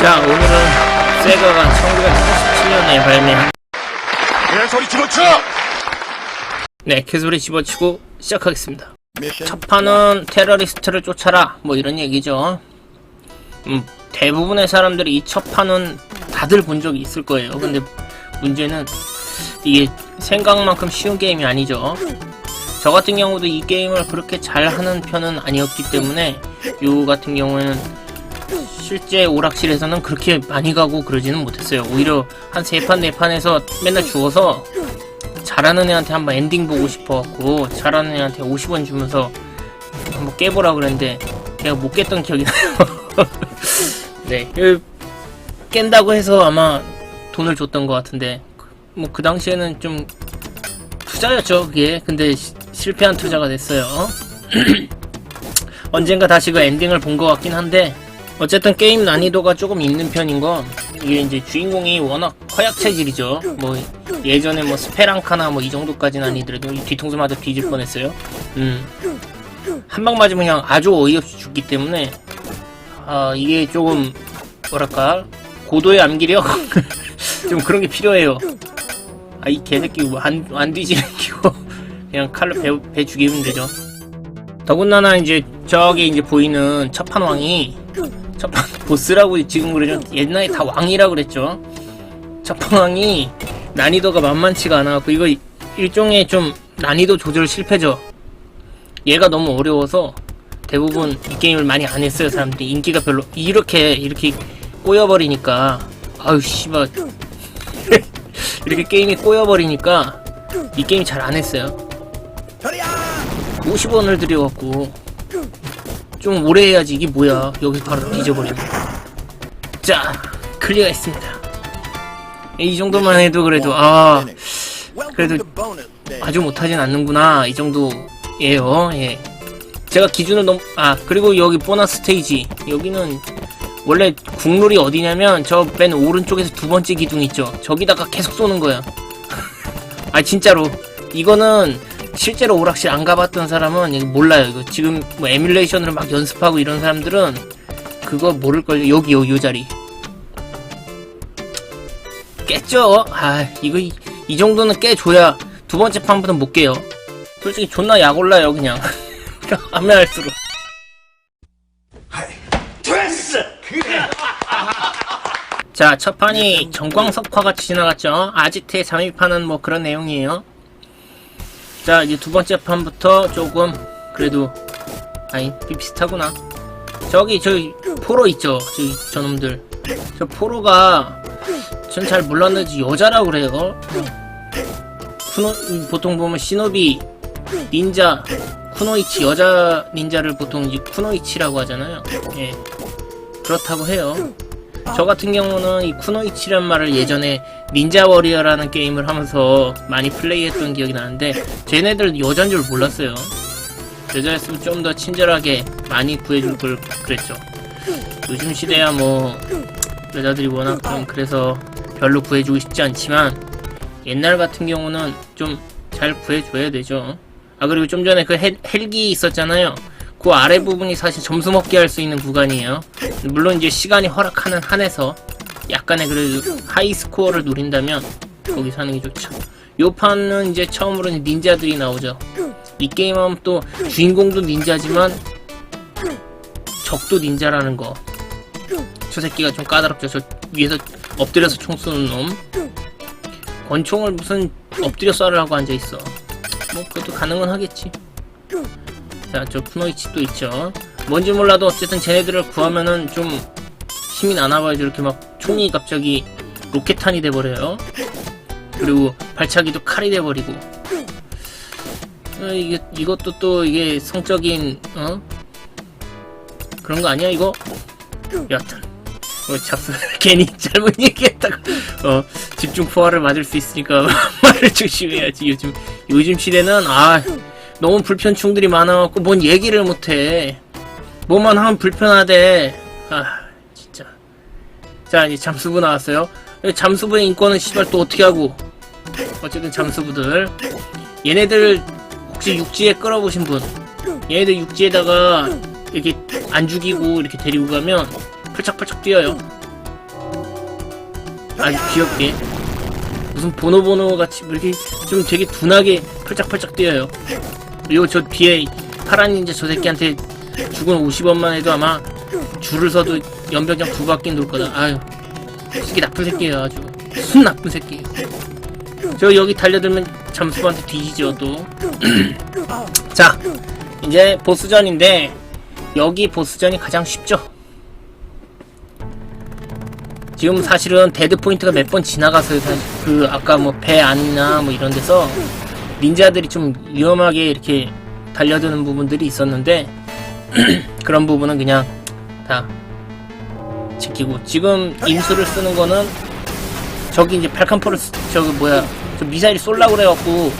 자, 오늘은 세가가 1987년에 발매한 내 소리 집어쳐! 네, 개소리 집어치고 시작하겠습니다. 첫 판은 테러리스트를 쫓아라 뭐 이런 얘기죠. 음, 대부분의 사람들이 이 첫 판은 다들 본 적이 있을 거예요. 근데 문제는 이게 생각만큼 쉬운 게임이 아니죠. 저 같은 경우도 이 게임을 그렇게 잘하는 편은 아니었기 때문에 요 같은 경우에는 실제 오락실에서는 그렇게 많이 가고 그러지는 못했어요. 오히려 한 세 판 네 판에서 맨날 죽어서 잘하는 애한테 한번 엔딩 보고 싶어갖고 잘하는 애한테 50원 주면서 한번 깨보라 그랬는데 제가 못 깼던 기억이 나요. 네, 그 깬다고 해서 아마 돈을 줬던 것 같은데 뭐 그 당시에는 좀 투자였죠 그게. 근데 시- 실패한 투자가 됐어요. 언젠가 다시 그 엔딩을 본 것 같긴 한데 어쨌든 게임 난이도가 조금 있는 편인 건 이게 이제 주인공이 워낙 허약 체질이죠. 뭐 예전에 뭐 스페랑카나 뭐 이 정도까지는 아니더라도 이 뒤통수 맞아 뒤질 뻔했어요. 음. 한 방 맞으면 그냥 아주 어이없이 죽기 때문에 아 이게 조금 뭐랄까 고도의 암기력 좀 그런 게 필요해요. 아 이 개새끼 뭐안 안 뒤지는 기고 그냥 칼로 배, 배 죽이면 되죠. 더군다나 이제 저기 이제 보이는 첫판왕이 첫판 보스라고 지금 그러죠. 옛날에 다 왕이라 그랬죠. 첫판왕이 난이도가 만만치가 않아갖고 이거 일종의 좀 난이도 조절 실패죠. 얘가 너무 어려워서 대부분 이 게임을 많이 안 했어요 사람들이 인기가 별로 이렇게 이렇게 꼬여버리니까 아유 씨발 이렇게 게임이 꼬여버리니까 이 게임 잘 안 했어요 50원을 들여갖고 좀 오래 해야지 이게 뭐야. 여기서 바로 뒤져버리네 자 클리어했습니다. 이 정도만 해도 그래도 아 그래도 아주 못하진 않는구나. 이 정도예요. 예. 제가 기준을 너무 아 그리고 여기 보너스 스테이지. 여기는 원래 국룰이 어디냐면 저 맨 오른쪽에서 두 번째 기둥 있죠. 저기다가 계속 쏘는 거야. 아 진짜로. 이거는 실제로 오락실 안 가봤던 사람은 몰라요 이거 지금 뭐 에뮬레이션으로 막 연습하고 이런 사람들은 그거 모를걸요 여기 여기 요 자리 깼죠 아 이거 이, 이 정도는 깨줘야 두 번째 판부터 못 깨요 솔직히 존나 약 올라요 그냥 하면 할수록! 자, 첫 판이 정광석화 같이 지나갔죠. 아지트의 잠입하는 뭐 그런 내용이에요. 자, 이제 두 번째 판부터 조금 그래도 아니 비슷하구나. 저기 저기 포로 있죠. 저기 저놈들. 저 포로가 전 잘 몰랐는지 여자라고 그래요. 쿠노 보통 보면 시노비 닌자 쿠노이치 여자 닌자를 보통 이제 쿠노이치라고 하잖아요. 예. 그렇다고 해요. 저 같은 경우는 이 쿠노이치란 말을 예전에 닌자 워리어라는 게임을 하면서 많이 플레이했던 기억이 나는데 쟤네들 여잔 줄 몰랐어요. 여자였으면 좀 더 친절하게 많이 구해줄 걸 그랬죠. 요즘 시대야 뭐 여자들이 워낙 좀 그래서 별로 구해주고 싶지 않지만 옛날 같은 경우는 좀 잘 구해줘야 되죠. 아 그리고 좀 전에 그 헬, 헬기 있었잖아요. 그 아래 부분이 사실 점수 먹게 할수 있는 구간이에요. 물론 이제 시간이 허락하는 한에서 약간의 그래도 하이 스코어를 노린다면 거기 사는 게 좋죠. 요 판은 이제 처음으로 닌자들이 나오죠. 이 게임하면 또 주인공도 닌자지만 적도 닌자라는 거. 저 새끼가 좀 까다롭죠. 저 위에서 엎드려서 총 쏘는 놈. 권총을 무슨 엎드려 쏴라고 앉아 있어. 뭐 그것도 가능은 하겠지. 자, 저 쿠노이치 또 있죠. 뭔지 몰라도 어쨌든 쟤네들을 구하면은 좀 힘이 나나봐요. 저렇게 막 총이 갑자기 로켓탄이 돼버려요. 그리고 발차기도 칼이 돼버리고. 어, 이게 이것도 또 이게 성적인 어 그런 거 아니야 이거? 여하튼 뭐 잡스 괜히 잘못 얘기했다가 어 집중 포화를 맞을 수 있으니까 말을 조심해야지 요즘 요즘 시대는 아 너무 불편충들이 많아갖고 뭔 얘기를 못해. 뭐만 하면 불편하대. 아 진짜. 자 이제 잠수부 나왔어요. 잠수부의 인권은 씨발 또 어떻게 하고? 어쨌든 잠수부들. 얘네들 혹시 육지에 끌어보신 분? 얘네들 육지에다가 이렇게 안 죽이고 이렇게 데리고 가면 펄쩍펄쩍 뛰어요. 아주 귀엽게. 무슨 보노보노 같이 뭐 이렇게 좀 되게 둔하게 펄짝펄짝 뛰어요. 그리고 저 뒤에 파란 닌자 저 새끼한테 죽은 50원만 해도 아마 줄을 서도 연병장 두 바퀴 놀 거다. 아유, 이 새끼 나쁜 새끼예요 아주. 순 나쁜 새끼. 저 여기 달려들면 잠수한테 뒤지죠 또. 자, 이제 보스전인데 여기 보스전이 가장 쉽죠. 지금 사실은 데드 포인트가 몇 번 지나가서요. 사실 그 아까 뭐 배 안이나 뭐 이런 데서 닌자들이 좀 위험하게 이렇게 달려드는 부분들이 있었는데 그런 부분은 그냥 다 지키고 지금 임수를 쓰는 거는 저기 이제 쓰- 저기 뭐야 저 미사일 쏠라고 그래갖고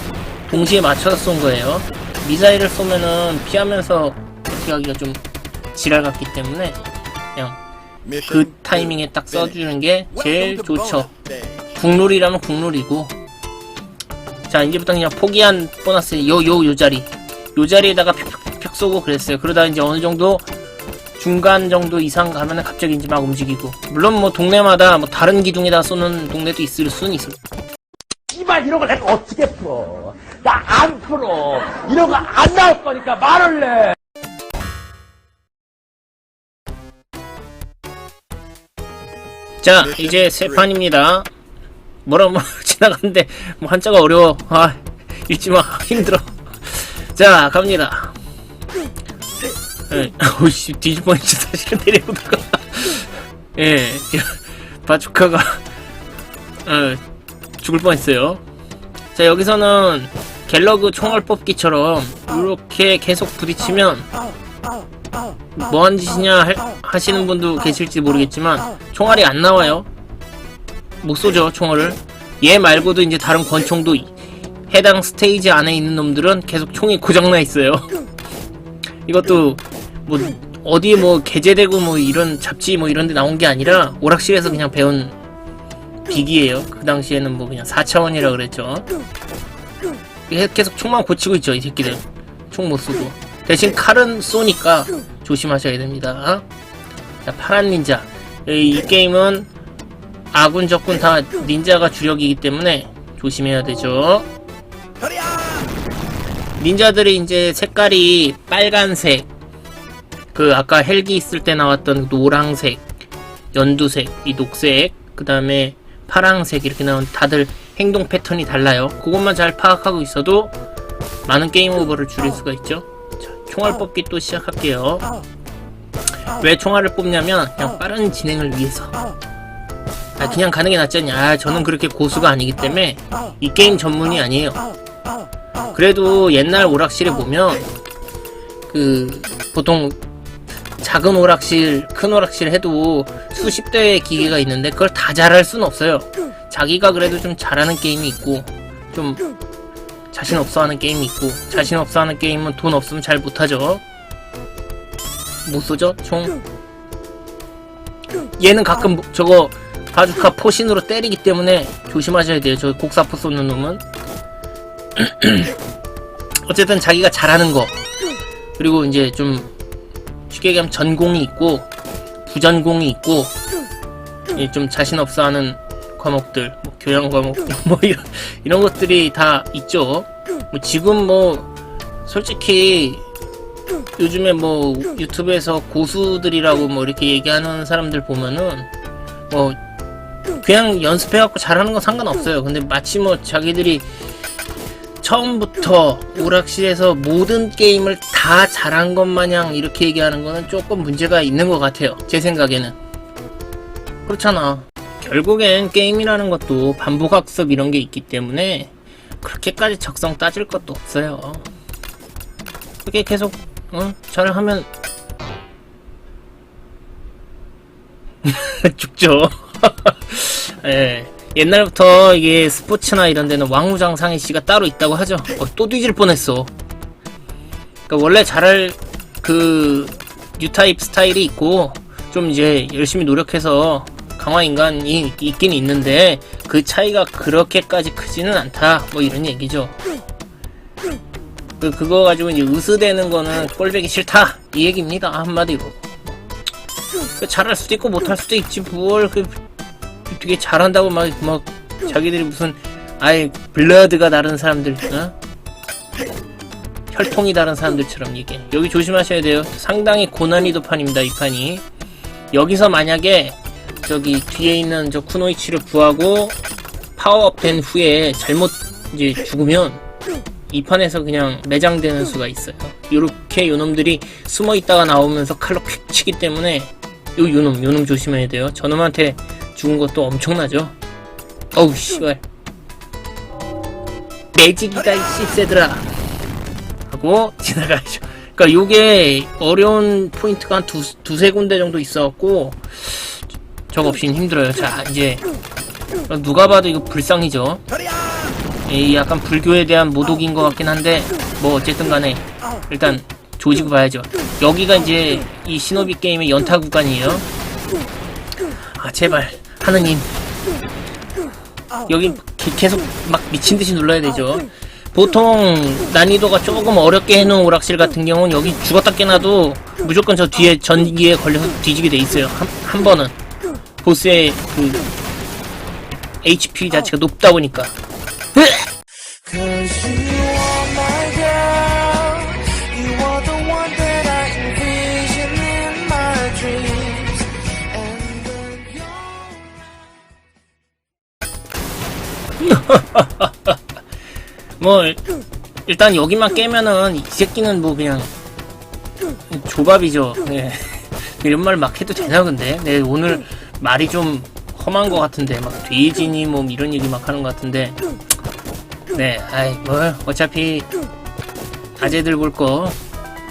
동시에 맞춰서 쏜 거예요. 미사일을 쏘면은 피하면서 어떻게 하기가 좀 지랄 같기 때문에 그냥 그 타이밍에 딱 써주는 게 제일 좋죠. 국룰이라면 국룰이고. 자, 이제부터 그냥 포기한 보너스, 요, 요, 요 자리. 요 자리에다가 픽픽픽 쏘고 그랬어요. 그러다 이제 어느 정도 중간 정도 이상 가면은 갑자기 이제 막 움직이고. 물론 뭐 동네마다 뭐 다른 기둥에다 쏘는 동네도 있을 수는 있을. 이발 이런 걸 내가 어떻게 풀어? 나 안 풀어. 이런 거 안 나올 거니까 말을 내. 자, 이제 세 판입니다. 뭐라 뭐 지나갔는데 뭐 한자가 어려워. 아, 읽지 마. 힘들어. 자, 갑니다. 예, 오씨 뒤질 뻔했지 사실은 내려오다가. 예, 바주카가 어, 죽을 뻔했어요. 자, 여기서는 갤러그 총알 뽑기처럼 이렇게 계속 부딪히면 뭐한 짓이냐 할- 하시는 분도 계실지 모르겠지만 총알이 안 나와요. 못 쏘죠 총알을. 얘 말고도 이제 다른 권총도 이- 해당 스테이지 안에 있는 놈들은 계속 총이 고장나 있어요. 이것도 뭐 어디에 뭐 게재되고 뭐 이런 잡지 뭐 이런 데 나온 게 아니라 오락실에서 그냥 배운 비기예요. 그 당시에는 뭐 그냥 4차원이라 그랬죠. 계속 총만 고치고 있죠, 이 새끼들. 총 못 쏘고. 대신 칼은 쏘니까 조심하셔야 됩니다. 자, 파란 닌자. 이, 이 게임은 아군 적군 다 닌자가 주력이기 때문에 조심해야 되죠. 닌자들이 이제 색깔이 빨간색, 그 아까 헬기 있을 때 나왔던 노랑색, 연두색, 이 녹색, 그 다음에 파랑색 이렇게 나온 다들 행동 패턴이 달라요. 그것만 잘 파악하고 있어도 많은 게임 오버를 줄일 수가 있죠. 자, 총알 뽑기 또 시작할게요. 왜 총알을 뽑냐면 그냥 빠른 진행을 위해서. 아, 그냥 가는 게 낫지 않냐. 아, 저는 그렇게 고수가 아니기 때문에 이 게임 전문이 아니에요. 그래도 옛날 오락실에 보면 그 보통 작은 오락실, 큰 오락실 해도 수십 대의 기계가 있는데 그걸 다 잘할 수는 없어요. 자기가 그래도 좀 잘하는 게임이 있고 좀 자신 없어 하는 게임이 있고 자신 없어 하는 게임은 돈 없으면 잘 못하죠. 못 쏘죠? 총. 얘는 가끔 뭐- 저거 바주카 포신으로 때리기 때문에 조심하셔야 돼요. 저 곡사포 쏘는 놈은. 어쨌든 자기가 잘하는 거 그리고 이제 좀 쉽게 얘기하면 전공이 있고 부전공이 있고 예, 좀 자신 없어 하는 과목들 뭐 교양 과목 뭐 이런, 이런 것들이 다 있죠 뭐 지금 뭐 솔직히 요즘에 뭐 유튜브에서 고수들이라고 뭐 이렇게 얘기하는 사람들 보면은 뭐 그냥 연습해갖고 잘하는 건 상관없어요 근데 마치 뭐 자기들이 처음부터 오락실에서 모든 게임을 다 잘한 것 마냥 이렇게 얘기하는 거는 조금 문제가 있는 것 같아요. 제 생각에는. 그렇잖아. 결국엔 게임이라는 것도 반복학습 이런 게 있기 때문에 그렇게까지 적성 따질 것도 없어요. 그렇게 계속 어? 잘하면 죽죠. 예. 옛날부터 이게 스포츠나 이런 데는 왕우장 상해 씨가 따로 있다고 하죠. 어, 또 뒤질 뻔했어. 그러니까 원래 잘할 그 뉴타입 스타일이 있고 좀 이제 열심히 노력해서 강화 인간이 있긴 있는데 그 차이가 그렇게까지 크지는 않다. 뭐 이런 얘기죠. 그 그거 가지고 이제 으스대는 거는 꼴배기 싫다 이 얘기입니다 한마디로. 그 잘할 수도 있고 못할 수도 있지 뭘그 되게 잘한다고 막, 막, 자기들이 무슨, 아예, 블러드가 다른 사람들, 어? 혈통이 다른 사람들처럼 얘기해. 여기 조심하셔야 돼요. 상당히 고난이도 판입니다, 이 판이. 여기서 만약에, 저기, 뒤에 있는 저 쿠노이치를 구하고, 파워업 된 후에 잘못, 이제, 죽으면, 이 판에서 그냥 매장되는 수가 있어요. 요렇게 요놈들이 숨어 있다가 나오면서 칼로 퀵 치기 때문에 요 요놈 요놈 조심해야 돼요. 저놈한테 죽은 것도 엄청나죠. 어우 씨발. 매직이다 이 씨새들아. 하고 지나가야죠. 그러니까 요게 어려운 포인트가 한 두, 두세 군데 정도 있어갖고 저거 없이는 힘들어요. 자 이제 누가 봐도 이거 불쌍이죠. 이 약간 불교에 대한 모독인 것 같긴 한데 뭐 어쨌든 간에 일단 조지고 봐야죠 여기가 이제 이 시노비 게임의 연타 구간이에요 아 제발 하느님. 여기 기- 계속 막 미친듯이 눌러야 되죠. 보통 난이도가 조금 어렵게 해놓은 오락실 같은 경우는 여기 죽었다 깨나도 무조건 저 뒤에 전기에 걸려서 뒤지게 돼 있어요. 한, 한 번은. 보스의 그 HP 자체가 높다 보니까. Cause 뭐 일단 여기만 깨면은 이 새끼는 뭐 그냥 조밥이죠. 예. 이런 말 막 해도 되나 근데? 네 오늘 말이 좀 험한 것 같은데 막 돼지니 뭐 이런 얘기 막 하는 것 같은데 네 아이 뭘 어차피 아재들 볼 거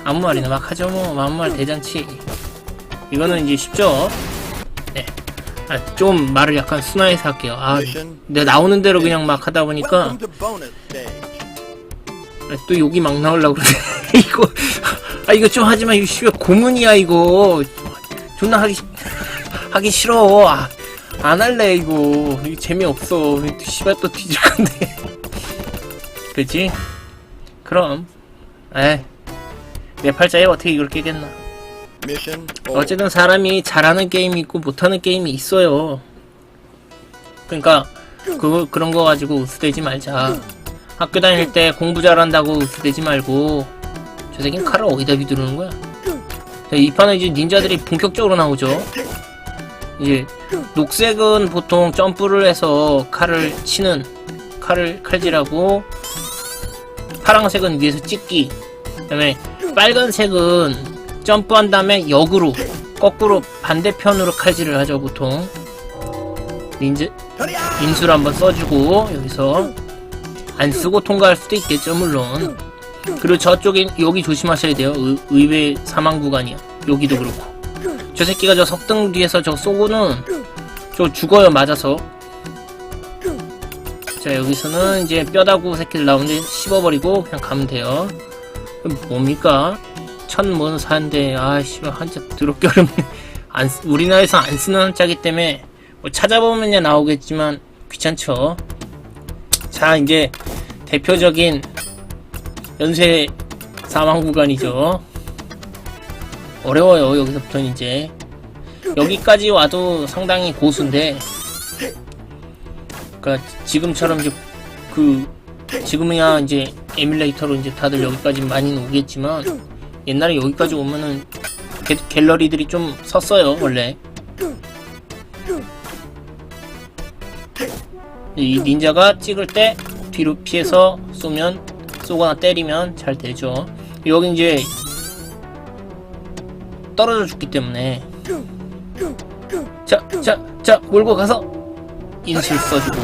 아무 말이나 막 하죠 뭐 아무 말 대잔치 이거는 이제 쉽죠. 네. 아, 좀 말을 약간 순화해서 할게요. 아, 내가 나오는 대로 그냥 막 하다 보니까 아, 또 욕이 막 나오려고 그러네. 이거, 아, 이거 좀 하지마. 이거 씨발 고문이야, 이거. 존나 하기, 하기 싫어. 아, 안 할래, 이거. 이거 재미없어. 씨발 또 뒤질 건데. 그치? 그럼. 에이. 내 팔자 에 어떻게 이걸 깨겠나. 어쨌든 사람이 잘하는 게임이 있고 못하는 게임이 있어요. 그러니까, 그거, 그런 거 가지고 우스대지 말자. 학교 다닐 때 공부 잘한다고 으스대지 말고 저 새끼는 칼을 어디다 비두르는 거야? 자, 이 판은 이제 닌자들이 본격적으로 나오죠. 이제 녹색은 보통 점프를 해서 칼을 치는 칼을 칼질하고 파란색은 위에서 찍기 그다음에 빨간색은 점프한 다음에 역으로 거꾸로 반대편으로 칼질을 하죠 보통. 닌자 인수를 한번 써주고 여기서 안 쓰고 통과할 수도 있겠죠 물론. 그리고 저쪽에 여기 조심하셔야 돼요. 의, 의외 사망 구간이야 여기도 그렇고. 저 새끼가 저 석등 뒤에서 저 쏘고는 저 죽어요 맞아서. 자 여기서는 이제 뼈다구 새끼들 나오는데 씹어버리고 그냥 가면 돼요. 뭡니까 천뭔 사인데 아 씨발 한자 더럽게 어렵네. 안, 쓰- 우리나라에서 안 쓰는 한자기 때문에 뭐 찾아보면야 나오겠지만 귀찮죠. 자 이제 대표적인 연쇄 사망 구간이죠. 어려워요 여기서부터는 이제. 여기까지 와도 상당히 고수인데 그니까 지금처럼 이제 그 지금이야 이제 에뮬레이터로 이제 다들 여기까지 많이는 오겠지만 옛날에 여기까지 오면은 갤, 갤러리들이 좀 섰어요 원래. 이 닌자가 찍을 때 뒤로 피해서 쏘면 쏘거나 때리면 잘 되죠. 여기 이제 떨어져 죽기 때문에. 자, 자, 자 몰고 가서 인실 써주고.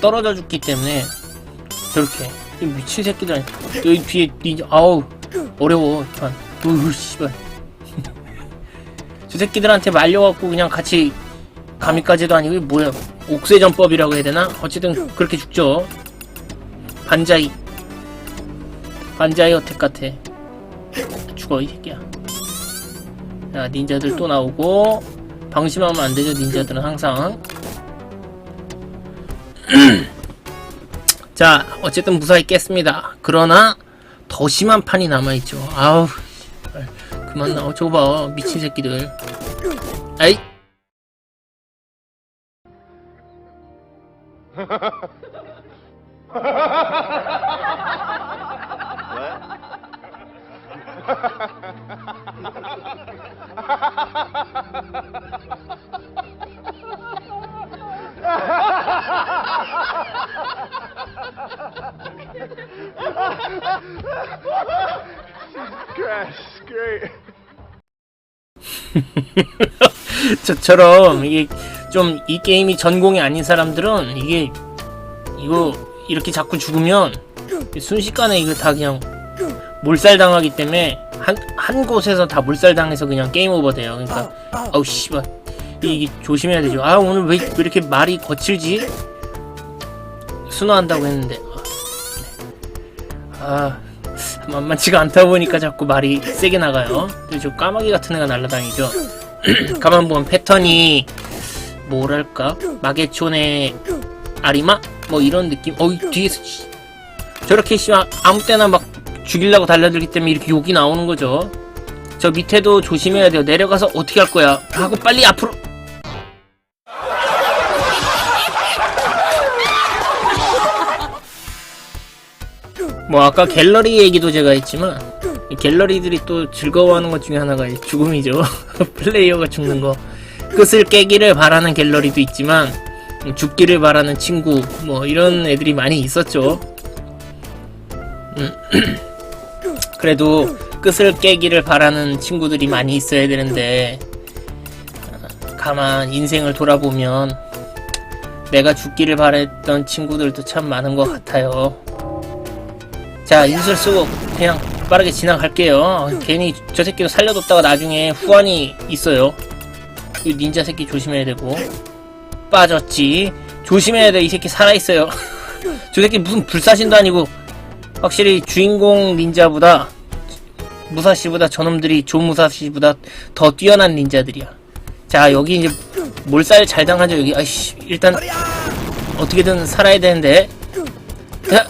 떨어져 죽기 때문에 저렇게 이 미친 새끼들 여기 뒤에 닌자 아우 어려워 이판 으 씨발. 저 새끼들한테 말려갖고 그냥 같이 감히까지도 아니고 뭐야. 옥쇄전법이라고 해야 되나? 어쨌든 그렇게 죽죠. 반자이. 반자이 어택 같아. 죽어 이 새끼야. 자 닌자들 또 나오고 방심하면 안 되죠 닌자들은 항상 자, 어쨌든 무사히 깼습니다. 그러나 더 심한 판이 남아있죠. 아우, 그만 나와. 저거 봐, 미친 새끼들. 아이. 저처럼 이게 좀 이 게임이 전공이 아닌 사람들은 이게 이거 이렇게 자꾸 죽으면 순식간에 이거 다 그냥 몰살 당하기 때문에 한, 한 곳에서 다 몰살 당해서 그냥 게임 오버 돼요. 그러니까 아우 씨발 이게 조심해야 되죠. 아 오늘 왜, 왜 이렇게 말이 거칠지? 순화한다고 했는데 아 만만치가 않다 보니까 자꾸 말이 세게 나가요. 저 까마귀 같은 애가 날아다니죠. 가만 보면 패턴이 뭐랄까 마계촌의 아리마 뭐 이런 느낌. 어이 뒤에서 씨. 저렇게 씨 아무 때나 막 죽이려고 달려들기 때문에 이렇게 욕이 나오는 거죠. 저 밑에도 조심해야 돼요. 내려가서 어떻게 할 거야? 하고 빨리 앞으로. 뭐 아까 갤러리 얘기도 제가 했지만 이 갤러리들이 또 즐거워하는 것 중에 하나가 이 죽음이죠. 플레이어가 죽는 거. 끝을 깨기를 바라는 갤러리도 있지만 죽기를 바라는 친구 뭐 이런 애들이 많이 있었죠. 음, 그래도 끝을 깨기를 바라는 친구들이 많이 있어야 되는데 어, 가만 인생을 돌아보면 내가 죽기를 바랬던 친구들도 참 많은 것 같아요. 자 인술 쓰고 그냥 빠르게 지나갈게요. 괜히 저 새끼도 살려뒀다가 나중에 후환이 있어요. 이 닌자 새끼 조심해야 되고. 빠졌지. 조심해야 돼. 이 새끼 살아있어요. 저 새끼 무슨 불사신도 아니고 확실히 주인공 닌자보다 무사시보다 저놈들이 존 무사시보다 더 뛰어난 닌자들이야. 자 여기 이제 몰살 잘 당하죠 여기. 아이씨 일단 어떻게든 살아야 되는데. 자,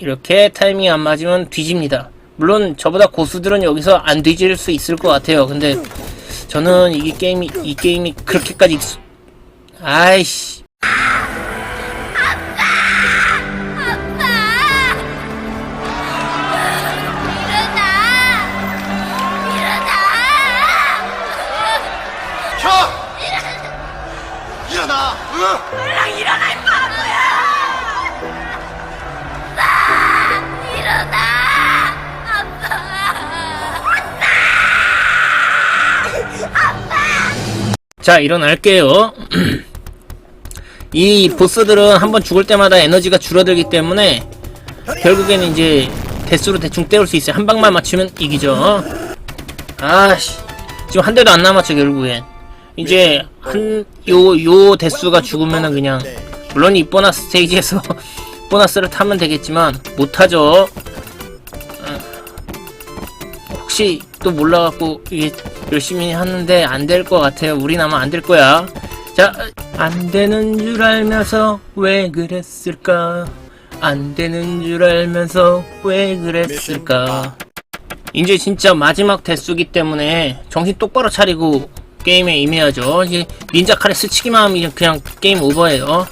이렇게 타이밍 안 맞으면 뒤집니다. 물론 저보다 고수들은 여기서 안 뒤질 수 있을 것 같아요. 근데 저는 이게 게임이 이 게임이 그렇게까지 익숙... 아이씨 자 일어날게요. 이 보스들은 한번 죽을 때마다 에너지가 줄어들기 때문에 결국에는 이제 대수로 대충 때울 수 있어요. 한 방만 맞추면 이기죠. 아씨 지금 한 대도 안 남았죠 결국엔. 이제 한 요 요 대수가 죽으면은 그냥 물론 이 보너스 스테이지에서 보너스를 타면 되겠지만 못하죠. 어, 혹시 또 몰라갖고 이게 열심히 하는데 안 될 것 같아요. 우린 아마 안 될 거야. 자, 안 되는 줄 알면서 왜 그랬을까? 안 되는 줄 알면서 왜 그랬을까? 이제 진짜 마지막 대수기 때문에 정신 똑바로 차리고 게임에 임해야죠. 이제 닌자 칼에 스치기만 하면 그냥 게임 오버예요.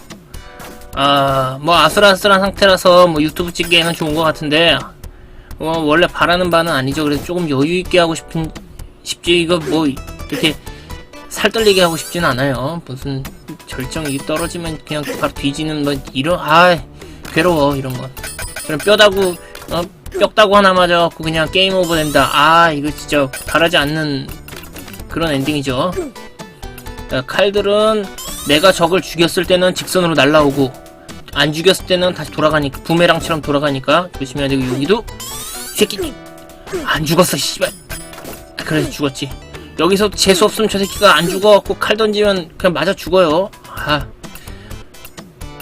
아, 뭐 아슬아슬한 상태라서 뭐 유튜브 찍기에는 좋은 것 같은데 어, 원래 바라는 바는 아니죠. 그래서 조금 여유 있게 하고 싶은 싶지 이거 뭐 이렇게 살 떨리게 하고 싶진 않아요. 무슨 절정이 떨어지면 그냥 바로 뒤지는 뭐 이런 아 괴로워 이런 건. 그럼 뼈다구 어, 뼈다구 하나 맞아갖고 그냥 게임 오버 된다. 아 이거 진짜 바라지 않는 그런 엔딩이죠. 자, 칼들은 내가 적을 죽였을 때는 직선으로 날라오고 안 죽였을 때는 다시 돌아가니까 부메랑처럼 돌아가니까 조심해야 되고 여기도 이 새끼 안 죽었어 씨발 그래서 죽었지. 여기서 재수 없으면 저 새끼가 안 죽어갖고 칼 던지면 그냥 맞아 죽어요. 아.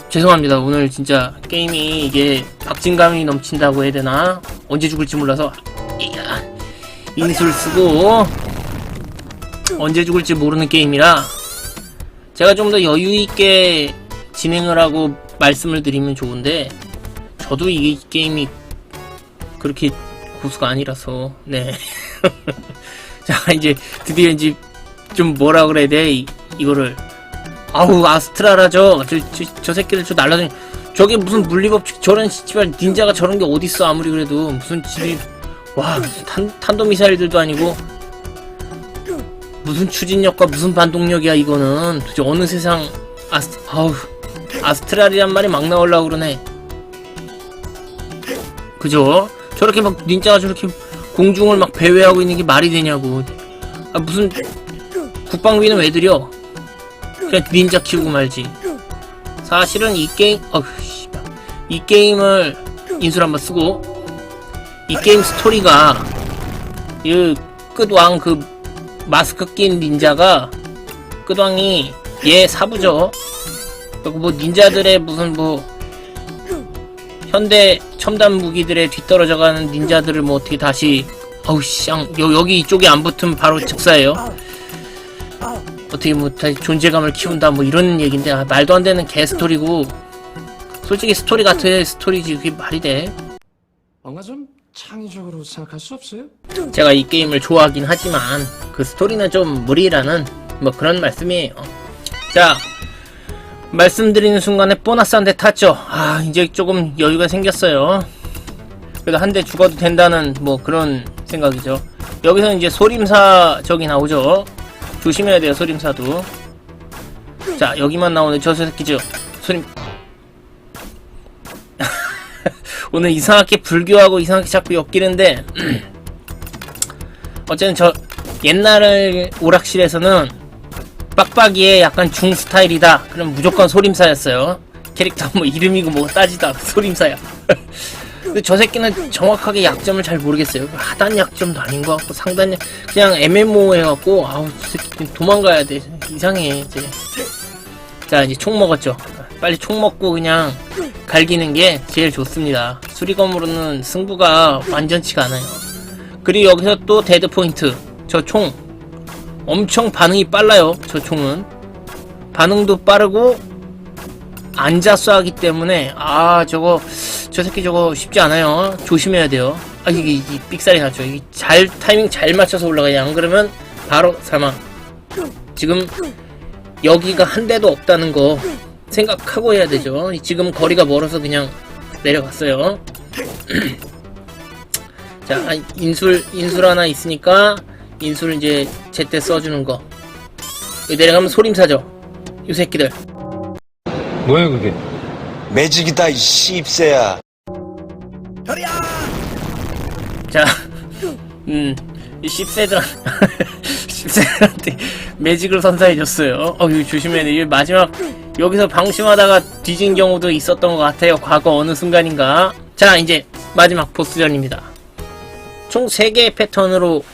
죄송합니다. 오늘 진짜 게임이 이게 박진감이 넘친다고 해야 되나? 언제 죽을지 몰라서. 이야, 인술 쓰고 언제 죽을지 모르는 게임이라 제가 좀 더 여유 있게 진행을 하고 말씀을 드리면 좋은데 저도 이 게임이 그렇게 고수가 아니라서. 네. 자 이제 드디어 이제 좀 뭐라 그래야 돼? 이, 이거를. 아우 아스트라라죠? 저, 저, 저 새끼들 저 날라다니. 저게 무슨 물리법칙 저런 씨발 닌자가 저런 게 어딨어 아무리 그래도. 무슨 집이 와 탄, 탄도미사일들도 아니고. 무슨 추진력과 무슨 반동력이야 이거는. 도대체 어느 세상 아스 아우 아스트랄이란 말이 막 나오려고 그러네. 그죠? 저렇게 막 닌자가 저렇게 공중을 막 배회하고 있는 게 말이 되냐고. 아 무슨 국방비는 왜 들여 그냥 닌자 키우고 말지. 사실은 이 게임 어휴 씨발. 이 게임을 인술 한번 쓰고 이 게임 스토리가 이 끝왕 그 마스크 낀 닌자가 끝왕이 얘 사부죠. 그리고 뭐 닌자들의 무슨 뭐 현대 첨단 무기들에 뒤떨어져 가는 닌자들을 뭐 어떻게 다시 어우 쌍 여기 이쪽에 안 붙으면 바로 즉사예요 어떻게 뭐 다시 존재감을 키운다 뭐 이런 얘긴데 아, 말도 안 되는 개 스토리고 솔직히 스토리 같아 스토리지 그게 말이 돼 뭔가 좀 창의적으로 생각할 수 없어요? 제가 이 게임을 좋아하긴 하지만 그 스토리는 좀 무리라는 뭐 그런 말씀이에요. 자 말씀드리는 순간에 보너스 한 대 탔죠. 아 이제 조금 여유가 생겼어요. 그래도 한 대 죽어도 된다는 뭐 그런 생각이죠. 여기서 이제 소림사 저기 나오죠. 조심해야 돼요 소림사도. 자 여기만 나오는 저 새끼죠. 소림. 오늘 이상하게 불교하고 이상하게 자꾸 엮이는데 어쨌든 저 옛날 오락실에서는 빡빡이의 약간 중 스타일이다 그럼 무조건 소림사였어요 캐릭터 뭐 이름이고 뭐 따지다 소림사야 근데 저 새끼는 정확하게 약점을 잘 모르겠어요 하단 약점도 아닌 것 같고 상단 약 그냥 MMO 해갖고 아우 저 새끼 도망가야 돼 이상해 이제 자 이제 총 먹었죠 빨리 총 먹고 그냥 갈기는 게 제일 좋습니다. 수리검으로는 승부가 완전치가 않아요. 그리고 여기서 또 데드 포인트. 저 총. 엄청 반응이 빨라요. 저 총은. 반응도 빠르고 앉아 쏴기 때문에 아 저거 저 새끼 저거 쉽지 않아요. 조심해야 돼요. 아 이게, 이게 삑살이 났죠. 이게 잘 타이밍 잘 맞춰서 올라가야 안 그러면 바로 사망. 지금 여기가 한 대도 없다는 거 생각하고 해야 되죠. 지금 거리가 멀어서 그냥 내려갔어요. 자, 아, 인술, 인술 하나 있으니까, 인술 이제 제때 써주는 거. 여기 내려가면 소림사죠. 요 새끼들. 뭐야 그게? 매직이다 이 씹새야 자, 음, 이 씹새들, 씹새들한테 매직을 선사해줬어요. 어, 이거 조심해야 돼. 이 마지막, 여기서 방심하다가 뒤진 경우도 있었던 것 같아요. 과거 어느 순간인가. 자, 이제 마지막 보스전입니다. 총 3개의 패턴으로,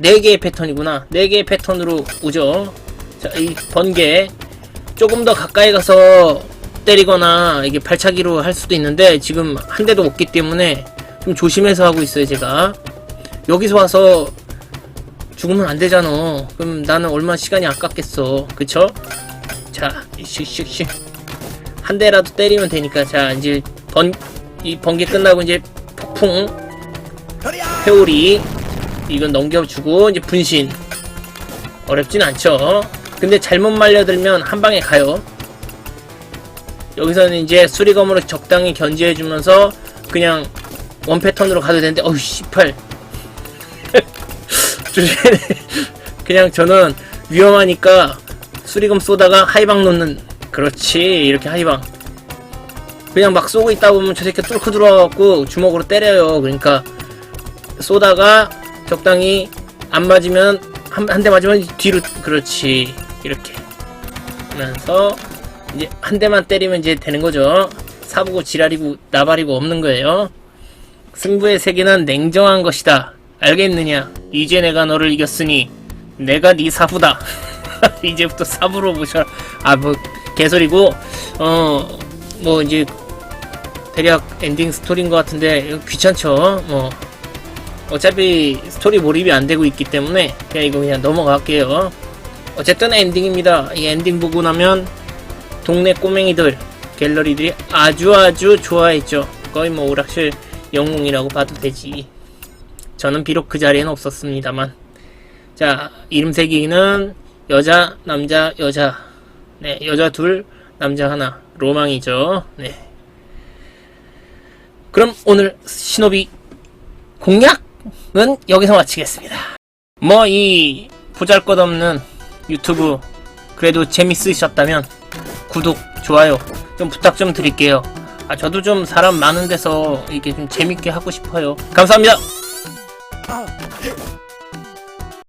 4개의 패턴이구나. 4개의 패턴으로 오죠. 자, 이 번개. 조금 더 가까이 가서 때리거나 이게 발차기로 할 수도 있는데 지금 한 대도 없기 때문에 좀 조심해서 하고 있어요, 제가. 여기서 와서 죽으면 안 되잖아. 그럼 나는 얼마나 시간이 아깝겠어. 그쵸? 자, 씩씩씩. 한 대라도 때리면 되니까. 자, 이제 번, 이 번개 끝나고 이제 폭풍. 회오리. 이건 넘겨주고, 이제 분신. 어렵진 않죠. 근데 잘못 말려들면 한 방에 가요. 여기서는 이제 수리검으로 적당히 견제해주면서 그냥 원 패턴으로 가도 되는데 씨팔 조심해. 그냥 저는 위험하니까 수리검 쏘다가 하이방 놓는 그렇지 이렇게 하이방 그냥 막 쏘고 있다 보면 저 새끼 뚫고 들어와갖고 주먹으로 때려요 그러니까 쏘다가 적당히 안 맞으면 한한대 맞으면 뒤로 그렇지 이렇게 하면서 이제 한 대만 때리면 이제 되는 거죠 사보고 지랄이고 나발이고 없는 거예요 승부의 세계는 냉정한 것이다. 알겠느냐? 이제 내가 너를 이겼으니 내가 네 사부다. 이제부터 사부로 모셔라. 아 뭐 개소리고 어 뭐 이제 대략 엔딩 스토리인 것 같은데 귀찮죠. 뭐 어차피 스토리 몰입이 안 되고 있기 때문에 그냥 이거 그냥 넘어갈게요. 어쨌든 엔딩입니다. 이 엔딩 보고 나면 동네 꼬맹이들 갤러리들이 아주 아주 좋아했죠. 거의 뭐 오락실 영웅이라고 봐도 되지. 저는 비록 그 자리에는 없었습니다만. 자, 이름 새기는 여자, 남자, 여자. 네, 여자 둘, 남자 하나. 로망이죠. 네. 그럼 오늘 신호비 공략 은 여기서 마치겠습니다. 뭐 이 보잘것없는 유튜브 그래도 재밌으셨다면 구독, 좋아요 좀 부탁 좀 드릴게요. 아 저도 좀 사람 많은 데서 이게 좀 재밌게 하고 싶어요. 감사합니다.